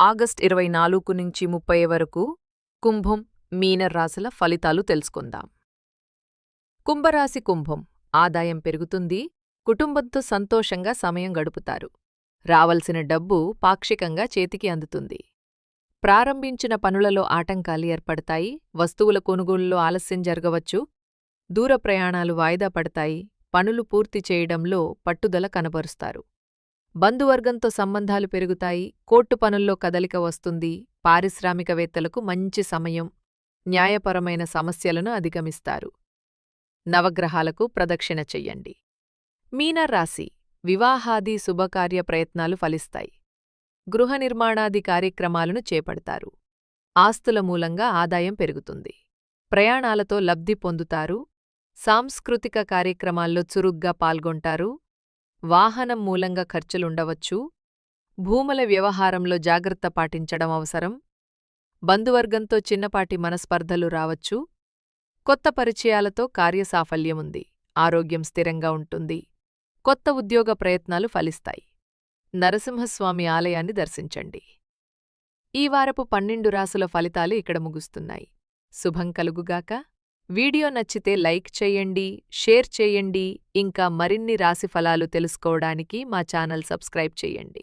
August ఇరవై నాలుగు నుంచి ముప్పై వరకు కుంభం మీన రాశుల ఫలితాలు తెలుసుకుందాం. కుంభరాశి కుంభం ఆదాయం పెరుగుతుంది కుటుంబంతో సంతోషంగా సమయం గడుపుతారు. రావలసిన డబ్బు పాక్షికంగా చేతికి అందుతుంది. ప్రారంభించిన పనులలో ఆటంకాలు ఏర్పడతాయి వస్తువుల కొనుగోలులో ఆలస్యం జరగవచ్చు దూర ప్రయాణాలు వాయిదా పడతాయి పనులు పూర్తి చేయడంలో పట్టుదల కనబరుస్తారు. బంధువర్గంతో సంబంధాలు పెరుగుతాయి కోర్టు పనుల్లో కదలిక వస్తుంది పారిశ్రామికవేత్తలకు మంచి సమయం న్యాయపరమైన సమస్యలను అధిగమిస్తారు. నవగ్రహాలకు ప్రదక్షిణ చెయ్యండి. మీనరాశి వివాహాది శుభకార్య ప్రయత్నాలు ఫలిస్తాయి. గృహ నిర్మాణాది కార్యక్రమాలను చేపడతారు. ఆస్తుల మూలంగా ఆదాయం పెరుగుతుంది. ప్రయాణాలతో లబ్ధి పొందుతారు. సాంస్కృతిక కార్యక్రమాల్లో చురుగ్గా పాల్గొంటారు. వాహనం మూలంగా ఖర్చులుండవచ్చు. భూముల వ్యవహారంలో జాగ్రత్త పాటించడం అవసరం. బంధువర్గంతో చిన్నపాటి మనస్పర్ధలు రావచ్చు. కొత్త పరిచయాలతో కార్యసాఫల్యముంది. ఆరోగ్యం స్థిరంగా ఉంటుంది. కొత్త ఉద్యోగ ప్రయత్నాలు ఫలిస్తాయి. నరసింహస్వామి ఆలయాన్ని దర్శించండి. ఈ వారపు పన్నెండు రాసుల ఫలితాలు ఇక్కడ ముగుస్తున్నాయి. శుభం కలుగుగాక. వీడియో నచ్చితే లైక్ చేయండి షేర్ చేయండి ఇంకా మరిన్ని రాశి ఫలాలు తెలుసుకోవడానికి మా ఛానల్ సబ్స్క్రైబ్ చేయండి.